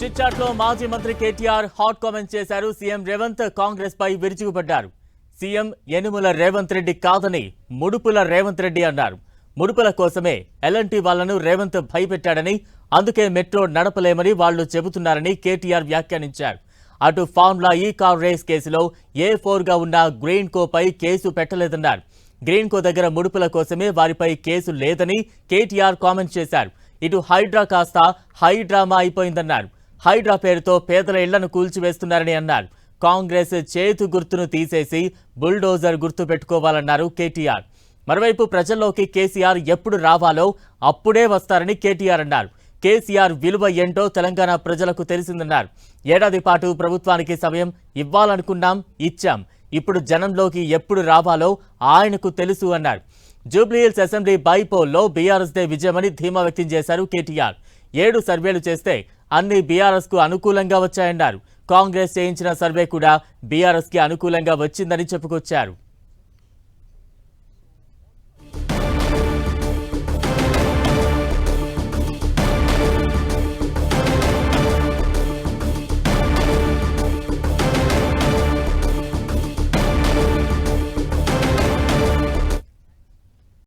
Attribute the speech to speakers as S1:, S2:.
S1: చిట్చాట్లో మాజీ మంత్రి KTR hot comment చేశారు. సీఎం రేవంత్ కాంగ్రెస్ పై విరుచుకుపడ్డారు. సీఎం యనుమల రేవంత్ రెడ్డి కాదని ముడుపుల రేవంత్ రెడ్డి అన్నారు. ముడుపుల కోసమే ఎల్ఎన్టీ వాళ్ళను రేవంత్ భయపెట్టాడని అందుకే మెట్రో నడపలేమని వాళ్ళు చెబుతున్నారని కేటీఆర్ వ్యాఖ్యానించారు. అటు ఫార్ములా ఈ కార్ రేస్ కేసులో ఏ ఫోర్గా ఉన్న గ్రీన్ కోపై కేసు పెట్టలేదన్నారు. గ్రీన్ కో దగ్గర ముడుపుల కోసమే వారిపై కేసు లేదని కేటీఆర్ కామెంట్ చేశారు. ఇటు హైడ్రా కాస్త హైడ్రామా అయిపోయిందన్నారు. హైడ్రా పేరుతో పేదల ఇళ్ళను కూల్చివేస్తున్నారని అన్నారు. కాంగ్రెస్ చేతు గుర్తును తీసేసి బుల్డోజర్ గుర్తు పెట్టుకోవాలన్నారు కేటీఆర్. మరోవైపు ప్రజల్లోకి కేసీఆర్ ఎప్పుడు రావాలో అప్పుడే వస్తారని కేటీఆర్ అన్నారు. కేసీఆర్ విలువ ఏంటో తెలంగాణ ప్రజలకు తెలిసిందన్నారు. ఏడాది పాటు ప్రభుత్వానికి సమయం ఇవ్వాలనుకున్నాం ఇచ్చాం. ఇప్పుడు జనంలోకి ఎప్పుడు రావాలో ఆయనకు తెలుసు అన్నారు. జూబ్లీహిల్స్ అసెంబ్లీ బైపోల్లో బీఆర్ఎస్దే విజయమని ధీమా వ్యక్తం చేశారు కేటీఆర్. ఏడు సర్వేలు చేస్తే అన్ని బీఆర్ఎస్కు అనుకూలంగా వచ్చాయన్నారు. కాంగ్రెస్ చేయించిన సర్వే కూడా బీఆర్ఎస్కి అనుకూలంగా వచ్చిందని చెప్పుకొచ్చారు.